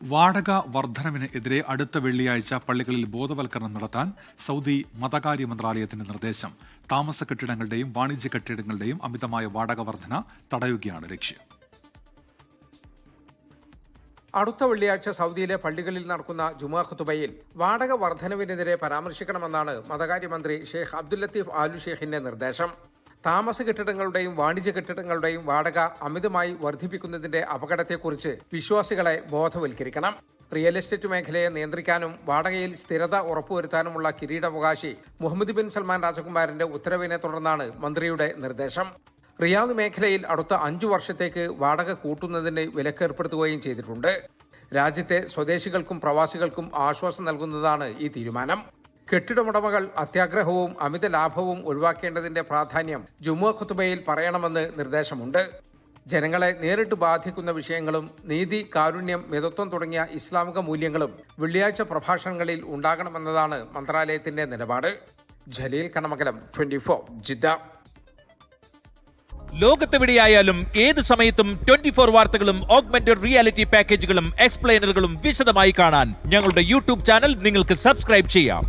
വാടക വർധനവിന് എതിരെ അടുത്ത വെള്ളിയാഴ്ച പള്ളികളിൽ ബോധവൽക്കരണം നടത്താൻ സൗദി മതകാര്യ മന്ത്രാലയത്തിന്റെ നിർദ്ദേശം. താമസ കെട്ടിടങ്ങളുടെയും വാണിജ്യ കെട്ടിടങ്ങളുടെയും അമിതമായ വാടക വർധന തടയുകയാണ് ലക്ഷ്യം. അടുത്ത വെള്ളിയാഴ്ച സൗദിയിലെ പള്ളികളിൽ നടക്കുന്ന ജുമാ ഖുതുബയിൽ വാടക വർധനവിനെതിരെ പരാമർശിക്കണമെന്നാണ് മതകാര്യമന്ത്രി ഷെയ്ഖ് അബ്ദുൽ ലത്തീഫ് ആലു ഷെയ്ഖിന്റെ നിർദ്ദേശം. താമസ കെട്ടിടങ്ങളുടെയും വാണിജ്യ കെട്ടിടങ്ങളുടെയും വാടക അമിതമായി വർദ്ധിപ്പിക്കുന്നതിന്റെ അപകടത്തെക്കുറിച്ച് വിശ്വാസികളെ ബോധവൽക്കരിക്കണം. റിയൽ എസ്റ്റേറ്റ് മേഖലയെ നിയന്ത്രിക്കാനും വാടകയിൽ സ്ഥിരത ഉറപ്പുവരുത്താനുമുള്ള കിരീടാവകാശി മുഹമ്മദ് ബിൻ സൽമാൻ രാജകുമാരന്റെ ഉത്തരവിനെ തുടർന്നാണ് മന്ത്രിയുടെ നിർദ്ദേശം. റിയാദ് മേഖലയിൽ അടുത്ത അഞ്ചു വർഷത്തേക്ക് വാടക കൂട്ടുന്നതിന് വിലക്കേർപ്പെടുത്തുകയും ചെയ്തിട്ടുണ്ട്. രാജ്യത്തെ സ്വദേശികൾക്കും പ്രവാസികൾക്കും ആശ്വാസം നൽകുന്നതാണ് ഈ തീരുമാനം. കെട്ടിടമുടമകൾ അത്യാഗ്രഹവും അമിത ലാഭവും ഒഴിവാക്കേണ്ടതിന്റെ പ്രാധാന്യം ജുമുഅ ഖുത്തുബയിൽ പറയണമെന്ന് നിർദ്ദേശമുണ്ട്. ജനങ്ങളെ നേരിട്ട് ബാധിക്കുന്ന വിഷയങ്ങളും നീതി കാരുണ്യം മിതത്വം തുടങ്ങിയ ഇസ്ലാമിക മൂല്യങ്ങളും വെള്ളിയാഴ്ച പ്രഭാഷണങ്ങളിൽ ഉണ്ടാകണമെന്നതാണ് മന്ത്രാലയത്തിന്റെ നിലപാട്. ജലീൽ കണമകലം ട്വന്റി ഫോർ ജിദ്ദ. ലോകത്തെവിടെയായാലും ഏത് സമയത്തും ട്വന്റി ഫോർ വാർത്തകളും ഓഗ്മെന്റഡ് റിയാലിറ്റി പാക്കേജുകളും എക്സ്പ്ലെയിനറുകളും വിശദമായി കാണാൻ ഞങ്ങളുടെ യൂട്യൂബ് ചാനൽ നിങ്ങൾക്ക് സബ്സ്ക്രൈബ് ചെയ്യാം.